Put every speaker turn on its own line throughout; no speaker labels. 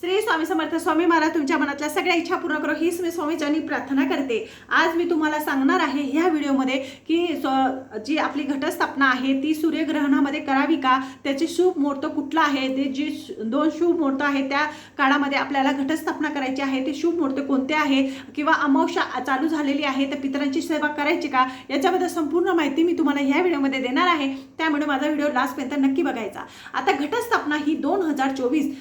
श्री स्वामी समर्थ स्वामी महाराज तुमच्या मनातल्या सगळ्या इच्छा पूर्ण करो. हीच मी स्वामीच्यांनी प्रार्थना करते. आज मी तुम्हाला सांगणार आहे ह्या व्हिडिओमध्ये की स्व- जी आपली घटस्थापना आहे ती सूर्यग्रहणामध्ये करावी का? त्याचे शुभ मुहूर्त कुठला आहे? ते जी दोन शुभ मुहूर्त आहे त्या काळामध्ये आपल्याला घटस्थापना करायची आहे ते शुभ मुहूर्त कोणते आहे? किंवा अमावश्या चालू झालेली आहे तर पितरांची सेवा करायची का? याच्याबद्दल संपूर्ण माहिती मी तुम्हाला ह्या व्हिडिओमध्ये देणार आहे. त्यामुळे माझा व्हिडिओ लास्टपर्यंत नक्की बघायचा. आता घटस्थापना ही दोन हजार चोवीस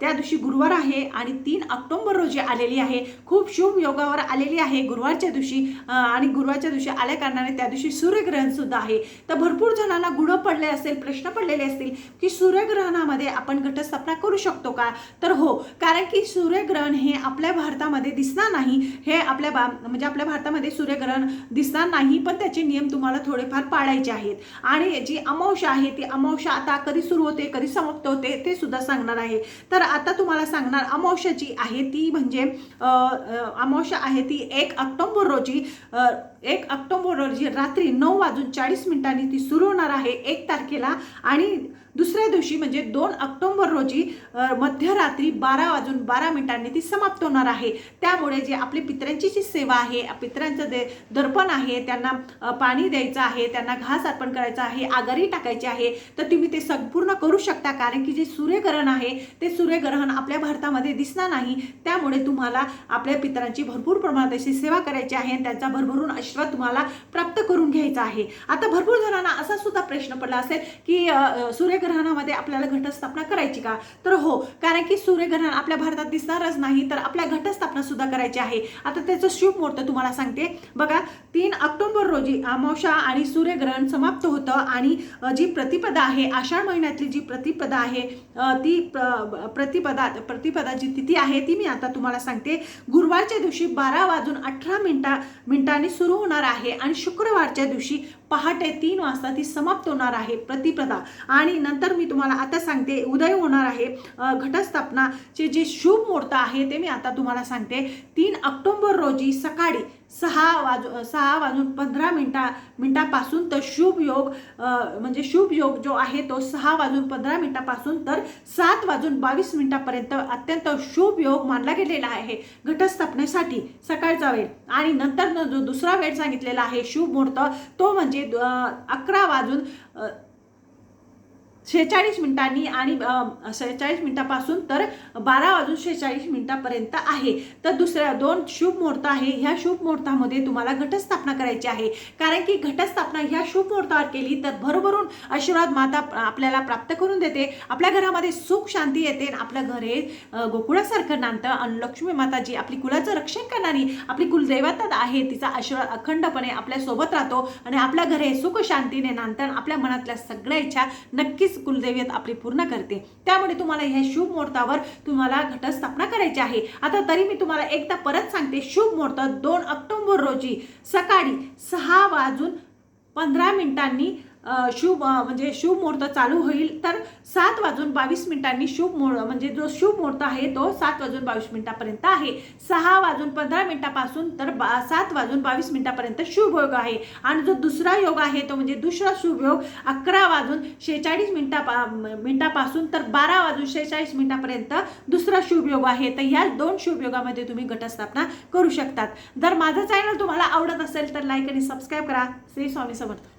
त्या दिवशी गुरुवार आहे आणि तीन ऑक्टोबर रोजी आलेली आहे. खूप शुभ योगावर आलेली आहे. गुरुवारच्या दिवशी आणि गुरुवारच्या दिवशी आल्या कारणाने त्या दिवशी सूर्यग्रहण सुद्धा आहे. तर भरपूर जणांना गुढ पडले असेल प्रश्न पडलेले असतील की सूर्यग्रहणामध्ये आपण घटस्थापना करू शकतो का? तर हो कारण की सूर्यग्रहण हे आपल्या भारतामध्ये दिसणार नाही. हे आपल्या बा म्हणजे आपल्या भारतामध्ये सूर्यग्रहण दिसणार नाही पण त्याचे नियम तुम्हाला थोडेफार पाळायचे आहेत. आणि जी अमावस्या आहे ती अमावस्या आता कधी सुरू होते कधी समाप्त होते ते सुद्धा सांगणार आहे. तर आता तुम्हाला सांगणार अमावस्या जी आहे ती म्हणजे अमावस्या आहे ती एक ऑक्टोंबर रोजी एक ऑक्टोंबर रोजी रात्री नऊ वाजून चाळीस मिनिटांनी ती सुरू होणार आहे एक तारखेला आणि दुसऱ्या दिवशी म्हणजे दोन ऑक्टोंबर रोजी मध्यरात्री बारा वाजून बारा मिनिटांनी ती समाप्त होणार आहे. त्यामुळे जे आपली पितरांची जी सेवा आहे पितरांचं दे दर्पण आहे त्यांना पाणी द्यायचं आहे त्यांना घास अर्पण करायचं आहे आगारी टाकायची आहे तर तुम्ही ते संपूर्ण करू शकता. कारण की जे सूर्यग्रहण आहे ते सूर्यग्रहण आपल्या भारतामध्ये दिसणार नाही. त्यामुळे तुम्हाला आपल्या पित्रांची भरपूर प्रमाणात अशी सेवा करायची आहे आणि त्यांचा भरभरून आशीर्वाद तुम्हाला प्राप्त करून घ्यायचा आहे. आता भरपूर जणांना असा सुद्धा प्रश्न पडला असेल की सूर्य सूर्यग्रहणामध्ये आपल्याला घटस्थापना करायची का? तर हो कारण की सूर्यग्रहण आपल्या भारतात दिसणारच नाही तर आपल्या घटस्थापना सुद्धा करायची आहे. आता त्याचं शुभ मुहूर्त तुम्हाला सांगते. बघा तीन ऑक्टोबर रोजी अमावशा आणि सूर्यग्रहण समाप्त होतं आणि जी प्रतिपदा आहे आषाढ महिन्यातली जी प्रतिपदा आहे ती प्र- प्रतिपदा जी तिथी आहे ती मी आता तुम्हाला सांगते. गुरुवारच्या दिवशी बारा वाजून अठरा मिनिटा मिनिटांनी सुरू होणार आहे आणि शुक्रवारच्या दिवशी पहाटे तीन वाजता ती समाप्त होणार आहे प्रतिपदा. आणि नंतर मी तुम्हाला आता सांगते उदय होणार आहे घटस्थापनाचे जे शुभ मुहूर्त आहे ते मी आता तुम्हाला सांगते. तीन ऑक्टोंबर रोजी सकाळी सहा वाजू सहा वाजून पंधरा मिनटा मिनटापासून तर शुभ योग म्हणजे शुभ योग जो आहे तो सहा वाजून पंधरा मिनटापासून तर सात वाजून बावीस मिनटापर्यंत अत्यंत शुभ योग मानला गेलेला आहे. घटस्थापनेसाठी सकाळचा वेळ. आणि नंतर न जो दुसरा वेळ सांगितलेला आहे शुभ मुहूर्त तो म्हणजे अकरा वाजून शेहेचाळीस मिनिटांनी आणि शेहेचाळीस मिनिटापासून तर बारा वाजून शेहेचाळीस मिनिटापर्यंत आहे. तर दुसऱ्या दोन शुभ मुहूर्त आहे. ह्या शुभ मुहूर्तामध्ये तुम्हाला घटस्थापना करायची आहे. कारण की घटस्थापना ह्या शुभ मुहूर्तावर केली तर भरभरून आशीर्वाद माता आपल्याला प्राप्त करून देते. आपल्या घरामध्ये सुख शांती येते आणि आपलं घर हे गोकुळासारखं नांदतं. आणि लक्ष्मी माता जी आपली कुलाचं रक्षण करणारी आपली कुलदैवता आहे. तिचा आशीर्वाद अखंडपणे आपल्यासोबत राहतो आणि आपल्या घरे सुख शांतीने नांदतं आपल्या मनातल्या सगळ्या इच्छा नक्कीच कुलदेवीत आपली पूर्ण करते. त्यामुळे तुम्हाला ह्या शुभ मुहूर्तावर तुम्हाला घटस्थापना करायची आहे. आता तरी मी तुम्हाला एकदा परत सांगते शुभ मुहूर्त दोन ऑक्टोंबर रोजी सकाळी सहा वाजून पंधरा मिनिटांनी शुभ म्हणजे शुभ मुहूर्त चालू होईल तर सात वाजून बावीस मिनिटांनी शुभ मुहूर्त म्हणजे जो शुभ मुहूर्त आहे तो सात वाजून बावीस मिनिटापर्यंत आहे. सहा वाजून पंधरा मिनिटापासून तर बा सात वाजून बावीस मिनिटापर्यंत शुभ योग आहे. आणि जो दुसरा योग आहे तो म्हणजे दुसरा शुभ योग अकरा वाजून शेहेचाळीस मिनिटा मिनिटापासून तर बारा वाजून शेहेचाळीस मिनिटापर्यंत दुसरा शुभ योग आहे. तर या दोन शुभ योगामध्ये तुम्ही घटस्थापना करू शकतात. जर माझं चॅनल तुम्हाला आवडत असेल तर लाईक आणि सबस्क्राईब करा. श्री स्वामी समर्थ.